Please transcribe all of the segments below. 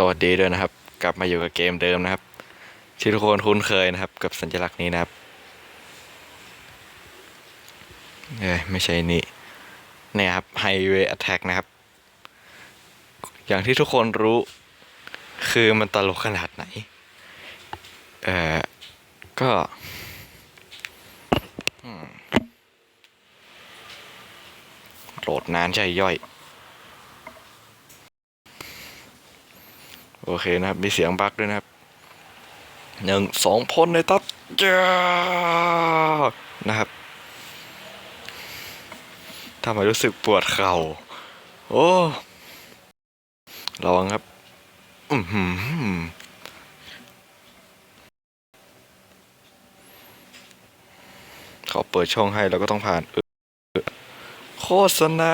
สวัสดีด้วยนะครับ กลับมาอยู่กับเกมเดิมนะครับ ที่ทุกคนคุ้นเคยนะครับ กับสัญลักษณ์นี้นะครับเอ้ยไม่ใช่นี่เนี่ยครับ Highway Attack นะครับ อย่างที่ทุกคนรู้คือมันตลกขนาดไหน เอ่อ ก็โหลดนานใช่ย่อย โอเคนะครับ มีเสียงบั๊กด้วยนะครับหนึ่งสองพ่นในตับจ้านะครับทำไมรู้สึกปวดเข่า โอ้ระวังครับ อือเขาเปิดช่องให้เราก็ต้องผ่านโฆษณา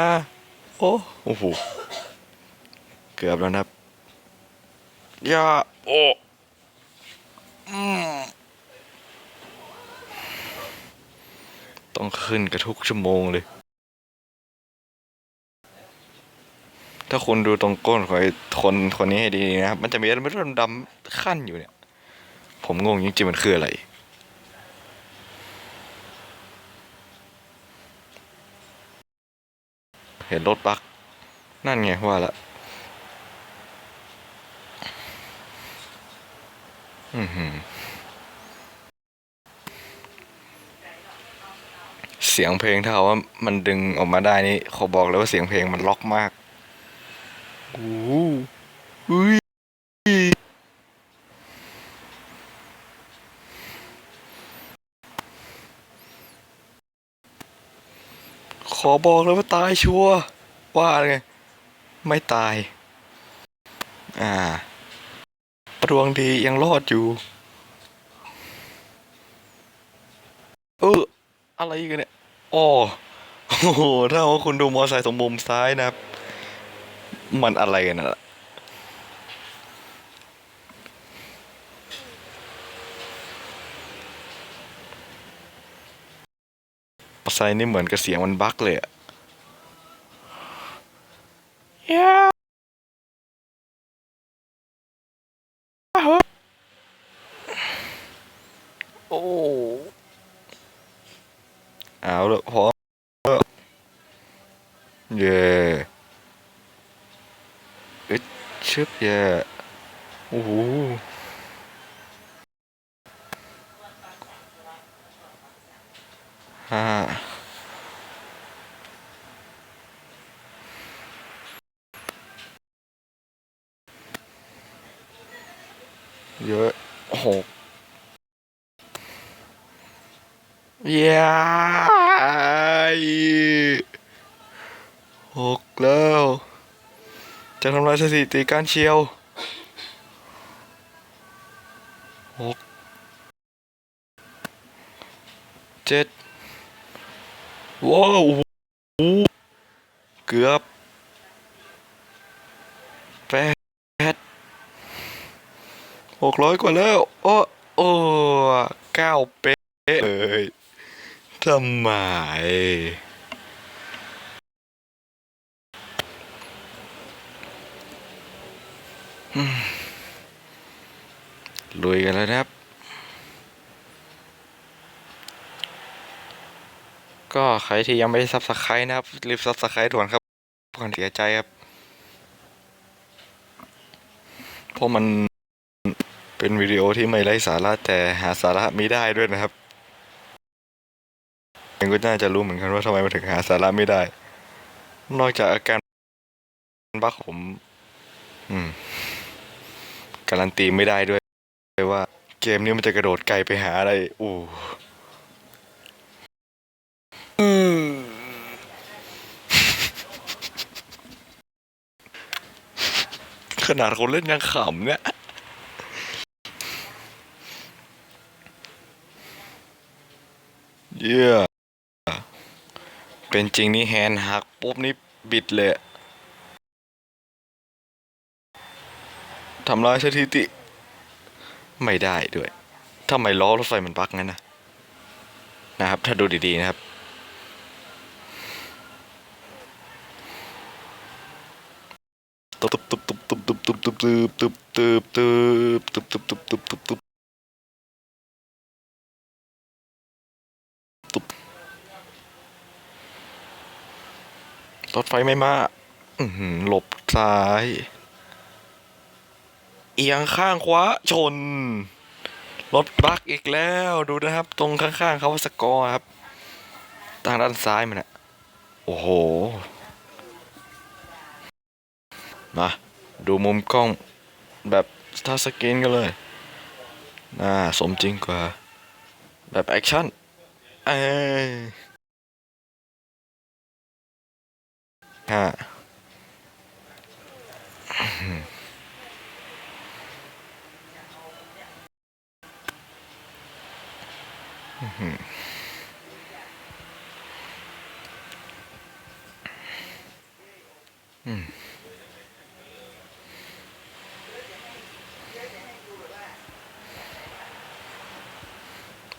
โอ้โห เกือบแล้วนะครับ ย่าโอ้ต้องขึ้นกระทุกชั่วโมงเลย ถ้าคุณดูตรงก้นของไอ้คนคนนี้ให้ดีนะครับ มันจะมีอะไรไม่รู้ดำๆขั้นอยู่เนี่ย ผมงงจริงๆมันคืออะไรเห็นรถบัก นั่นไงว่าละ อือหือ เสียงเพลงถ้าเอาว่ามันดึงออกมาได้นี่ขอบอกเลยว่าเสียงเพลงมันล็อกมากโอ้อุ้ยขอบอกเลยว่าตายชัวว่าไงไม่ตาย อ่า ดวงดียังรอดอยู่เอออะไรกันเนี่ยอ๋อโอ้โหถ้าว่าคุณดูมอไซค์ตรงมุมซ้ายนะครับ มันอะไรกันน่ะมอไซค์นี่เหมือนกับเสียงมันบั๊กเลยอะ Yeah โอ้ เอาละพร้อมแล้วเหฮ่าเยอะหกแล้ว จะทำลายสถิติการเชียวหกเจ็ดว้าวเกือบแปดหกร้อยกว่าแล้ว โอ้โอ้เก้าเป๊ะเลย ทำไมอืมลุยกันแล้วครับ ก็ใครที่ยังไม่ได้ซับสไครต์นะครับ รีบซับสไครต์ด่วนครับก่อนเสียใจครับ เพราะมันเป็นวิดีโอที่ไม่ไร้สาระแต่หาสาระไม่ได้ด้วยนะครับ เองก็น่าจะรู้เหมือนกันว่าทำไมมันถึงหาสาระไม่ได้ นอกจากอาการบักผม อืม การันตีไม่ได้ด้วยว่า เกมนี้มันจะกระโดดไกลไปหาอะไร อู้อืมขนาดคนเล่นยังขำเนี่ย เยี่ย เป็นจริงนี่แฮนด์หักปุ๊บนี่บิดเลยทำลายสถิติ ไม่ได้ด้วยทำไมล้อรถไฟมันบักงั้นนะนะครับ ถ้าดูดีๆนะครับ ตุบตุบตุบตุบตุบตุบตุบตุบตุบตุบตุบตุบตุบตุบตุบตุบ รถไฟไม่มาหลบซ้าย เอียงข้างขวาชน รถบักอีกแล้วดูนะครับ ตรงข้างๆเขาสกอร์ครับทางด้านซ้ายมันอะโอ้โห มา ดูมุมกล้องแบบสตาร์สกรีนกันเลย น่า สมจริงกว่า แบบแอคชั่น เอ้ ฮะ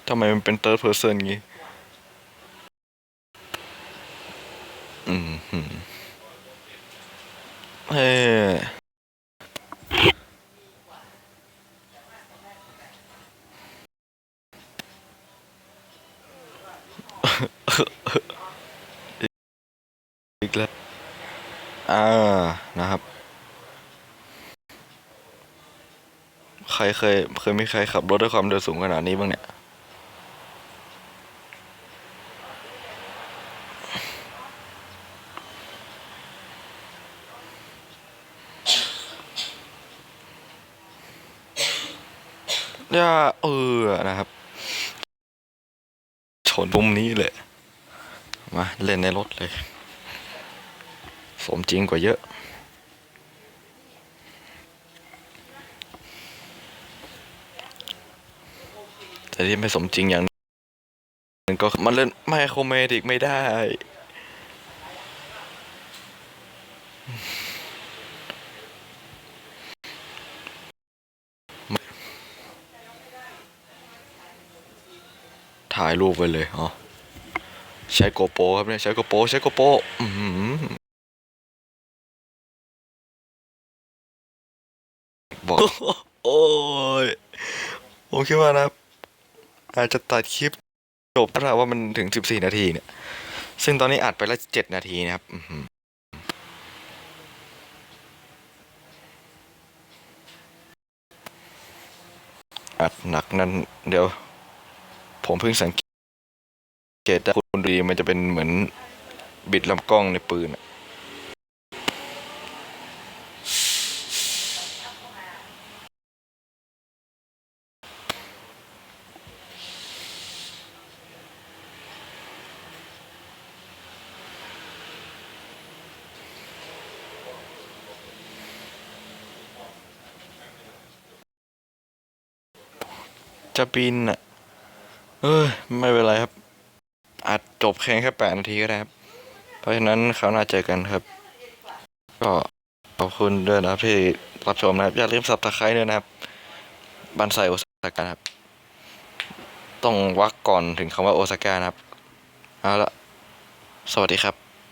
ทำไมมันเป็น third person งี้ อืมหืม เฮ้อีกแล้วอ่านะครับ ใครเคยเคยมีใครขับรถด้วยความเร็วสูงขนาดนี้บ้างเนี่ย อย่าเออนะครับ ชนมุมนี้เลย มาเล่นในรถเลย สมจริงกว่าเยอะแต่ที่ไม่สมจริงอย่างหนึ่งก็มันเล่นไมโครเมดิกไม่ได้ ถ่ายรูปไว้เลยอ๋อใช้โกโปรครับเนี่ยใช้โกโปรใช้โกโปรอือหือบอกโอ้ยผมคิดว่านะอาจจะตัดคลิปจบถ้าว่ามันถึง14นาทีเนี่ย ซึ่งตอนนี้อัดไปแล้ว7นาทีนะครับอื้อหืออัดหนักนั้นเดี๋ยว ผมเพิ่งสังเกตได้คุณดีมันจะเป็นเหมือนบิดลำกล้องในปืนจะบินอะ เออไม่เป็นไรครับอาจจบแค่แค่แปดนาทีก็ได้ครับ เพราะฉะนั้นคราวหน้าเจอกันครับ ก็ขอบคุณด้วยนะครับที่รับชมนะครับ อย่าลืมสับตะไคร้ด้วยนะครับบันไซโอซาก้านครับ ต้องวักก่อนถึงคำว่าโอซาก้านะครับ เอาละสวัสดีครับ